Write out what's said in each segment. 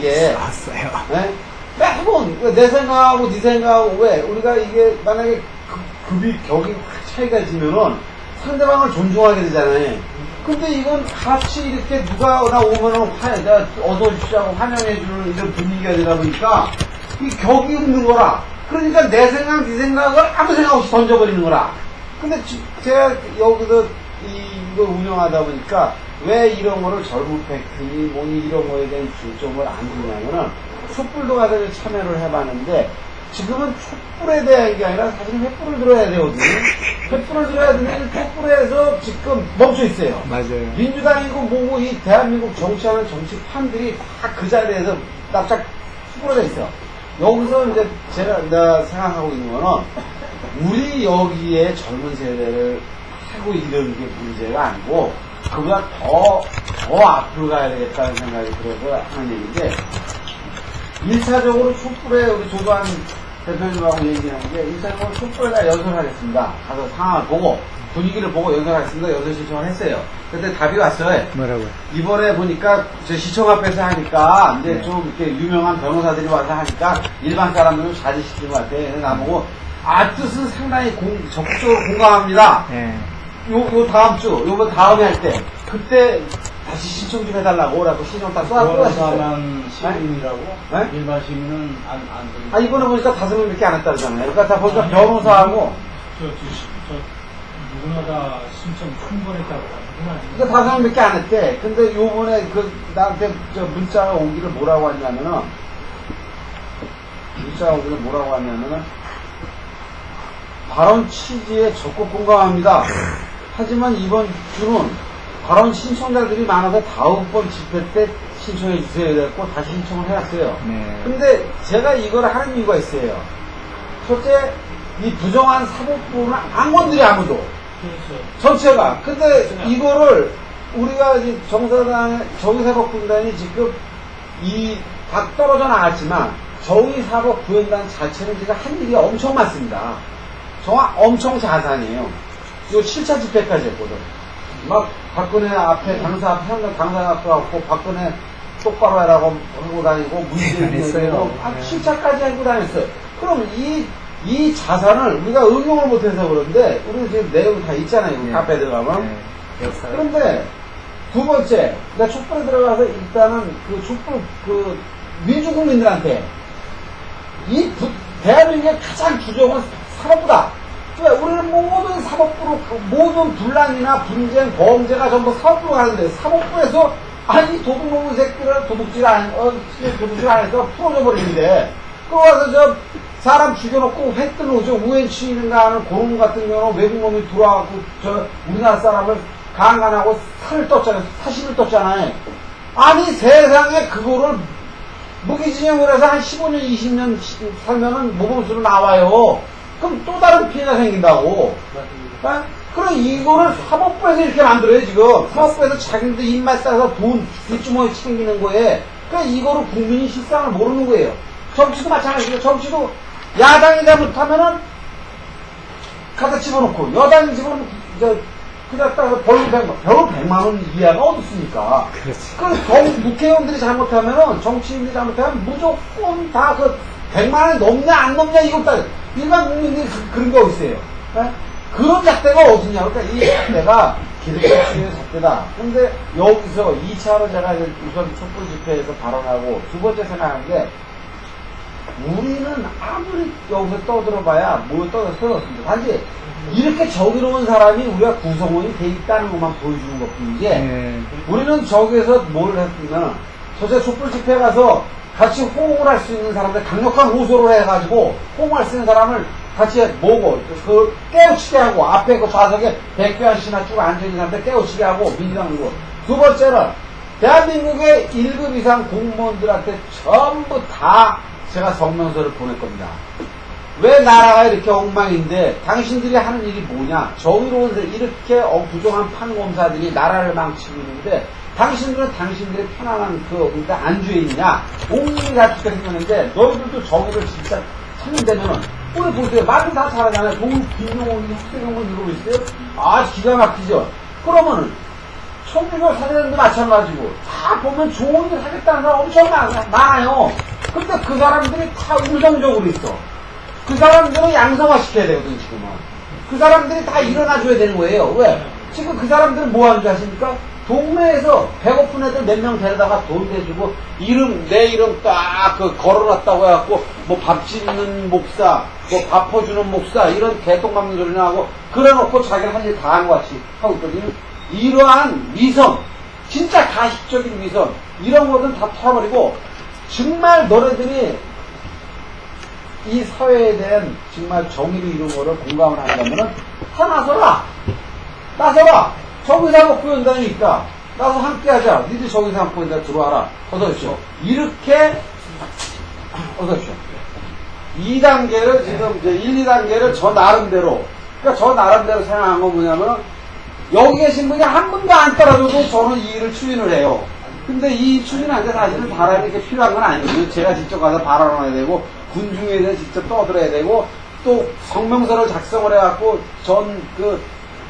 이게 왔어요. 예? 매번 내 생각하고 네 생각하고 왜 우리가 이게 만약에 급- 급이 격이 확 차이가 지면은 상대방을 존중하게 되잖아요. 근데 이건 같이 이렇게 누가 나 오면은 화, 오십시오 하고 환영해주는 이런 분위기가 되다 보니까 이 격이 없는 거라. 그러니까 내 생각, 네 생각을 아무 생각 없이 던져버리는 거라. 근데 지- 제가 여기서 이- 이걸 운영하다 보니까 왜 이런 거를 젊은 팩트니 뭐니 이런 거에 대한 중점을 안 두냐면은 촛불도 가서 참여를 해봤는데 지금은 촛불에 대한 게 아니라 사실은 횃불을 들어야 되거든요. 횃불을 들어야 되는데 촛불에서 지금 멈춰 있어요. 맞아요. 민주당이고 뭐고 이 대한민국 정치하는 정치판들이 다 그 자리에서 납작 수그러져 있어. 여기서 이제 제가 생각하고 있는 거는 우리 여기에 젊은 세대를 하고 이런 게 문제가 아니고 그보다 더, 더 앞으로 가야 되겠다는 생각이 들어서 하는 얘기인데 1차적으로 촛불에 우리 조도한 대표님하고 얘기하는 게 1차적으로 촛불에다 연설하겠습니다. 가서 상황을 보고 분위기를 보고 연설하겠습니다. 연설 신청을 했어요. 근데 답이 왔어요. 뭐라고요? 이번에 보니까 저 시청 앞에서 하니까 이제 네. 좀 이렇게 유명한 변호사들이 와서 하니까 일반 사람들은 자제시키는 것 같아. 그래서 나보고 아 뜻은 상당히 공- 적극적으로 공감합니다. 예. 요, 요 다음 주, 요번 다음에 할 때 그때 다시 신청 좀 해달라고 라고 신청 딱 쏘아 쏘았어요. 시민이라고? 네? 일반 시민은 안, 안 되는 아 이번에 보니까 다섯 명밖에 안 했다 그러잖아요. 그러니까 다 보니까 변호사하고 저, 저, 저, 누구나 다 신청 충분했다고 하는구나. 그러니까 다섯 명밖에 안 했대. 근데 요번에 그 나한테 저 문자가 오기를 뭐라고 하냐면은 문자가 오기를 뭐라고 하냐면은 발언 취지에 적극 공감합니다. 하지만 이번 주는 발언 신청자들이 많아서 다음번 집회 때 신청해 주세요. 그래갖고 다시 신청을 해놨어요. 네. 근데 제가 이걸 하는 이유가 있어요. 첫째, 이 부정한 사법부는 안 건드려 아무도. 그렇죠. 전체가. 근데 이거를 우리가 정사당, 정의사법군단이 지금 이, 각 떨어져 나갔지만 정의사법구현단 자체는 지금 한 일이 엄청 많습니다. 정말 엄청 자산이에요. 요 7차 집회까지 했거든. 막 박근혜 앞에 당사 앞에 항상 당사 앞에 갖고 박근혜 똑바로 해라고 하고 다니고 문재인 안 했어요. 한 네. 7차까지 하고 다녔어요. 그럼 이, 이 자산을 우리가 응용을 못해서 그런데 우리는 지금 내용이 다 있잖아요. 예. 카페 들어가면. 예. 역사. 그런데 두 번째, 내가 촛불에 들어가서 일단은 그 촛불 그 민주국민들한테 이 부- 대한민국의 가장 주종은 사법부다. 왜 우리는 모든 사법부로 그 모든 분란이나 분쟁, 범죄가 전부 사법부로 가는데 사법부에서 아니 도둑놈의 새끼를 도둑질 안, 어, 도둑질 안 해서 풀어줘 버리는데 그 와서 저 사람 죽여놓고 회 뜨놓죠 우연치인가 하는 그런 같은 경우는 외국놈이 들어와갖고 저 우리나라 사람을 강간하고 살을 떴잖아요. 사실을 떴잖아요. 아니 세상에 그거를 무기징역을 해서 한 15년, 20년 살면은 모범수로 나와요. 그럼 또 다른 피해가 생긴다고. 아? 그럼 이거를 사법부에서 이렇게 만들어요, 지금. 사법부에서 자기들 입맛 따서 돈 뒷주머니 챙기는 거에. 그러니까 이거를 국민이 실상을 모르는 거예요. 정치도 마찬가지예요. 정치도 야당이 잘못하면은 갖다 집어넣고, 여당이 집어넣고, 저, 그냥 따서 벌금 100만, 벌금 100만 원 이하가 어디 있습니까? 그렇지. 그 정, 국회의원들이 잘못하면은, 정치인들이 잘못하면 무조건 다 그, 100만 원이 넘냐, 안 넘냐, 이것 따 일반 국민들이 그, 그런 게 어딨어요. 예? 그런 잣대가 어딨냐. 그러니까 이 잣대가 기득권주의의 잣대다. 근데 여기서 2차로 제가 우선 촛불 집회에서 발언하고, 두 번째 생각하는 게, 우리는 아무리 여기서 떠들어봐야 뭘 떠들어 소용없습니다. 단지 이렇게 정의로운 사람이 우리가 구성원이 돼 있다는 것만 보여주는 것 뿐이지, 예. 우리는 저기에서 뭘 했으면 저제 촛불 집회 가서 같이 호응을 할 수 있는 사람들 강력한 호소를 해가지고 호응할 수 있는 사람을 같이 모고 그 깨우치게 하고 앞에 그 좌석에 백교환 씨나 쭉 앉아있는 사람들 깨우치게 하고 민주당 이고 두 번째는 대한민국의 1급 이상 공무원들한테 전부 다 제가 성명서를 보낼 겁니다. 왜 나라가 이렇게 엉망인데 당신들이 하는 일이 뭐냐? 정의로운 데 이렇게 어, 부정한 판검사들이 나라를 망치고 있는데 당신들은 당신들의 편안한 그 그러니까 안주에 있냐? 온몸이 다 죽게 생겼는데 너희들도 정의를 진짜 찾는다면은 오늘 보세요. 말도 다 잘하잖아요. 동 김용훈이 학생용을 이러고 있어요. 아 기가 막히죠. 그러면은 송준호 사장님도 마찬가지고 다 보면 좋은 일 하겠다는 사람 엄청 많- 많아요. 근데 그 사람들이 다 우성적으로 있어. 그 사람들은 양성화 시켜야 되거든 지금은. 그 사람들이 다 일어나줘야 되는 거예요. 왜? 지금 그 사람들은 뭐 하는 줄 아십니까? 동네에서 배고픈 애들 몇 명 데려다가 돈 대주고 이름 내 이름 딱 그 걸어놨다고 해갖고 뭐 밥 짓는 목사, 뭐 밥 퍼주는 목사 이런 개똥 맞는 소리나 하고 그래놓고 자기는 할 일 다 한 것 같이 하고 있거든요. 이러한 위선, 진짜 가식적인 위선 이런 것은 다 털어버리고 정말 너네들이 이 사회에 대한 정말 정의를 이룬 거를 공감을 한다면은 다 나서라! 나서라! 정의사목구연단이 있다. 나서 함께 하자. 니들 정의사목구연단 들어와라. 어서오십시오. 이렇게, 어서오십시오. 2단계를 지금 이제 1, 2단계를 저 나름대로, 그러니까 저 나름대로 생각한 건 뭐냐면, 여기 계신 분이 한 분도 안 따라줘도 저는 이 일을 추진을 해요. 근데 이 추진하는데 사실은 바람이 이렇게 필요한 건 아니거든요. 제가 직접 가서 발언해야 되고, 군중에 대해 직접 떠들어야 되고, 또 성명서를 작성을 해갖고, 전 그,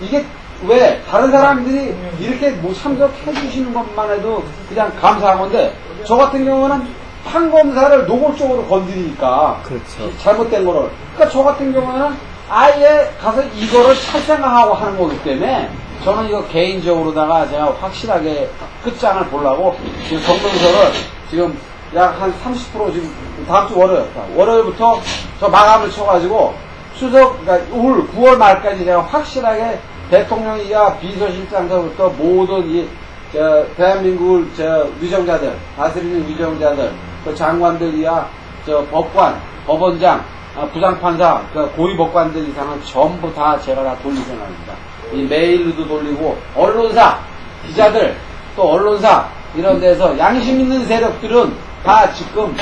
이게 왜 다른 사람들이 이렇게 뭐 참석해 주시는 것만 해도 그냥 감사한 건데, 저 같은 경우는 판검사를 노골적으로 건드리니까, 그렇죠. 잘못된 거를. 그러니까 저 같은 경우는 아예 가서 이거를 찰생각하고 하는 거기 때문에 저는 이거 개인적으로다가 제가 확실하게 끝장을 보려고 지금 성명서를 지금 약 한 30% 지금 다음 주 월요일, 월요일부터 저 마감을 쳐가지고 추석, 그러니까 올 9월 말까지 제가 확실하게 대통령 이하 비서실장서부터 모든 이, 저, 대한민국을 저 위정자들, 다스리는 위정자들, 그 장관들 이하 저 법관, 법원장, 아, 부장판사, 그 고위법관들 이상은 전부 다 제가 다 돌릴 생각입니다. 이 메일로도 돌리고, 언론사, 기자들, 또 언론사, 이런 데서 양심 있는 세력들은 다 지금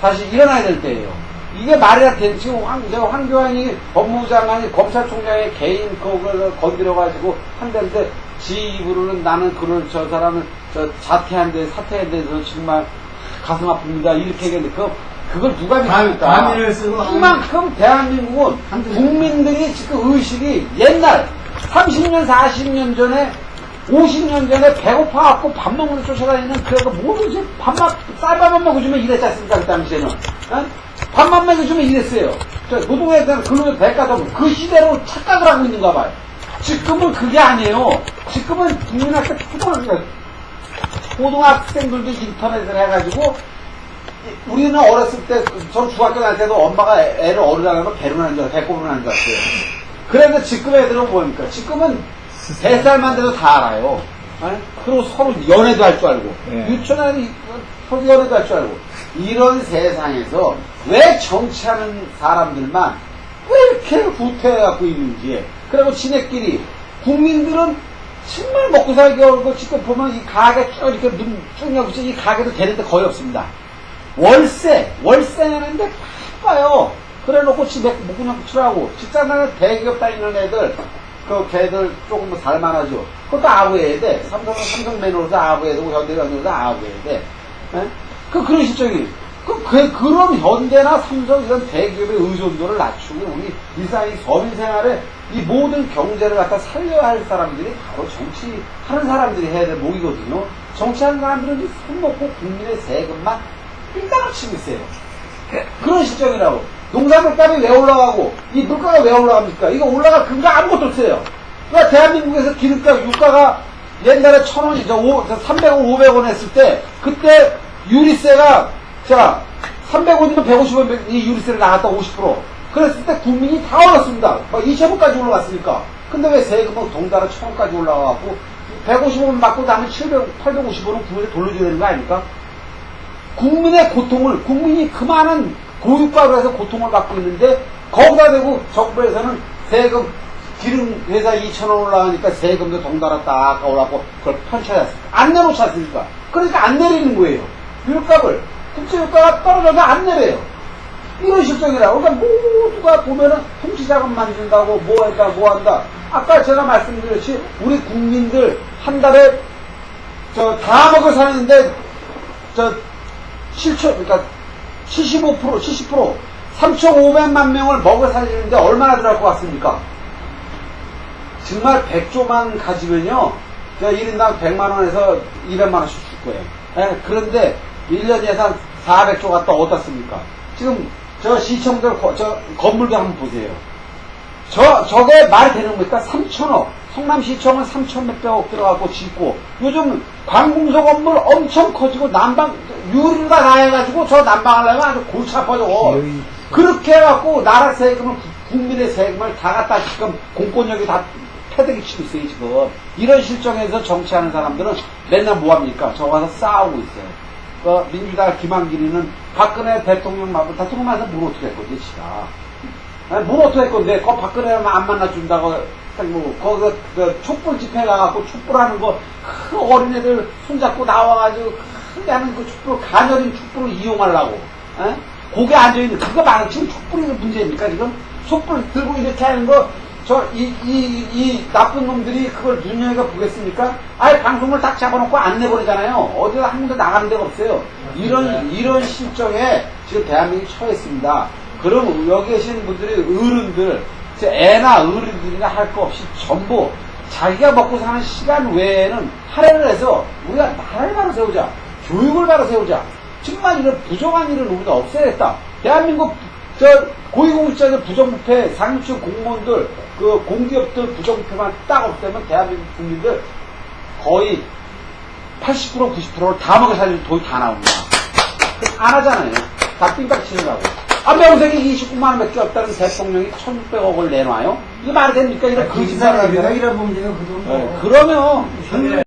사실 일어나야 될 때예요. 이게 말이나 되는 지금 황, 저 황교안이 법무부 장관이 검찰총장의 개인 그걸 건드려가지고 한다는데 지 입으로는 나는 그를 저 사람은 저 자퇴한데 사퇴한 데서 정말 가슴 아픕니다 이렇게 얘기했는데 그 그걸 누가 믿습니까? 그만큼 대한민국은 국민들이 지금 의식이 옛날 30년 40년 전에 50년 전에 배고파갖고 밥 먹는 데 쫓아다니는 그래가 뭐든지 밥만 쌀밥만 먹어주면 이랬지 않습니까 그 당시에는 어? 밥만 먹여주면 이랬어요 저 노동에 대한 근로의 없고 그 시대로 착각을 하고 있는가 봐요 지금은 그게 아니에요 지금은 국민학교 초등학교 고등학생들도 인터넷을 해가지고 우리는 어렸을 때, 전 중학교 다닐 때도 엄마가 애- 애를 어르라면 배로는 줄 알았어요. 배꼽으로 하는 줄 알았어요. 그런데 지금 애들은 뭡니까? 지금은 뱃살만 돼도 다 알아요. 아니? 그리고 서로 연애도 할 줄 알고, 네. 유치원에 서로 연애도 할 줄 알고. 이런 세상에서 왜 정치하는 사람들만 왜 이렇게 후퇴해갖고 있는지. 그리고 지네끼리 국민들은 정말 먹고 살기 어렵고 지금 보면 이 가게 쭉 이렇게 눈쭉 여기서 이 가게도 되는데 거의 없습니다. 월세, 월세 내는데 바빠요. 그래 놓고 집에 뭐 그냥 치라고. 직장 다니는 대기업 다니는 애들, 그 걔들 조금 뭐 살만하죠. 그것도 아부해야 돼. 삼성, 삼성 매너로서 아부해야 되고, 현대 매너로서 아부해야 돼. 예? 그, 그런 실정이. 그, 그, 그런 현대나 삼성 이런 대기업의 의존도를 낮추고, 우리 일상의 서민 생활에 이 모든 경제를 갖다 살려야 할 사람들이 바로 정치하는 사람들이 해야 될 목이거든요. 정치하는 사람들은 손 놓고 국민의 세금만 삥땅을 치고 있어요. 그런 실정이라고. 농산물 값이 왜 올라가고, 이 물가가 왜 올라갑니까? 이거 올라갈 근거 아무것도 없어요. 그러니까 대한민국에서 기름값, 유가가 옛날에 천 원이, 저, 오, 저 300원, 500원 했을 때, 그때 유리세가, 자, 300원이면 150원, 이 유리세를 나갔다 50%. 그랬을 때 국민이 다 얼었습니다. 막 2,000원까지 올라갔으니까. 근데 왜 세금은 동달아 1,000원까지 올라가고, 150원 받고 나면 700, 850원은 국민에 돌려줘야 되는 거 아닙니까? 국민의 고통을 국민이 그 많은 고유가로 해서 고통을 받고 있는데 거기다 대고 정부에서는 세금 기름 회사 2천원 올라가니까 세금도 동달아 딱 올라가고 그걸 편차지 않습니까? 안 내놓지 않습니까? 그러니까 안 내리는 거예요. 유가를 국제유가가 떨어져도 안 내려요. 이런 실정이라. 그러니까 모두가 보면은 통치자금 만든다고 뭐 한다 뭐 한다. 아까 제가 말씀드렸지 우리 국민들 한 달에 저 다 먹어 사는데 저 7천, 그러니까 75%, 70%, 3,500만 명을 먹여 살리는데 얼마나 들어갈 것 같습니까? 정말 100조만 가지면요, 저 1인당 100만원에서 200만원씩 줄 거예요. 예, 그런데 1년 예산 400조 갖다 어디다 씁니까? 지금 저 시청들 거- 저 건물도 한번 보세요. 저, 저게 말이 되는 겁니까? 3천억. 성남시청은 3천 몇백억 들어가고 짓고, 요즘 관공서 건물 엄청 커지고, 난방, 유리를 다 나해가지고, 저 난방하려면 아주 골치 아파져. 그렇게 해갖고, 나라 세금을, 국민의 세금을 다 갖다 지금 공권력이 다 패대기 치고 있어요, 지금. 이런 실정에서 정치하는 사람들은 맨날 뭐합니까? 저 가서 싸우고 있어요. 그 민주당 김한길이는 박근혜 대통령 말고 대통령 만나서 뭘 어떻게 할 건데, 지가. 아니, 뭘 어떻게 할 건데, 그 박근혜만 안 만나준다고, 딱 뭐, 거기, 그, 촛불 집회 가갖고 촛불하는 거, 그 어린애들 손잡고 나와가지고, 크게 하는 그 촛불, 가녀린 촛불을 이용하려고, 에? 거기 앉아있는, 그거 말고 지금 촛불이 문제입니까, 지금? 촛불 들고 이렇게 하는 거, 저, 이, 이, 이 나쁜 놈들이 그걸 눈여겨 보겠습니까? 아예 방송을 딱 잡아놓고 안 내버리잖아요. 어디가 한 군데 나가는 데가 없어요. 이런, 이런 실정에 지금 대한민국이 처했습니다. 그럼 여기 계신 분들이 어른들, 저 애나 어른들이나 할 거 없이 전부 자기가 먹고 사는 시간 외에는 할애를 해서 우리가 나라를 바로 세우자. 교육을 바로 세우자. 정말 이런 부정한 일을 우리가 없애야겠다. 대한민국 저 고위공직자들 부정부패, 상층 공무원들, 그 공기업들 부정부패만 딱 없애면 대한민국 국민들 거의 80% 90%를 다 먹여 살릴 돈이 다 나옵니다. 그안 하잖아요. 다 삥딱 치느라고. 아, 명색이 29만 원 밖에 없다는 대통령이 1600억을 내놔요? 이게 말이 됩니까? 이런 거짓말을 합니다. 이런 문제가 그돈 네, 그러면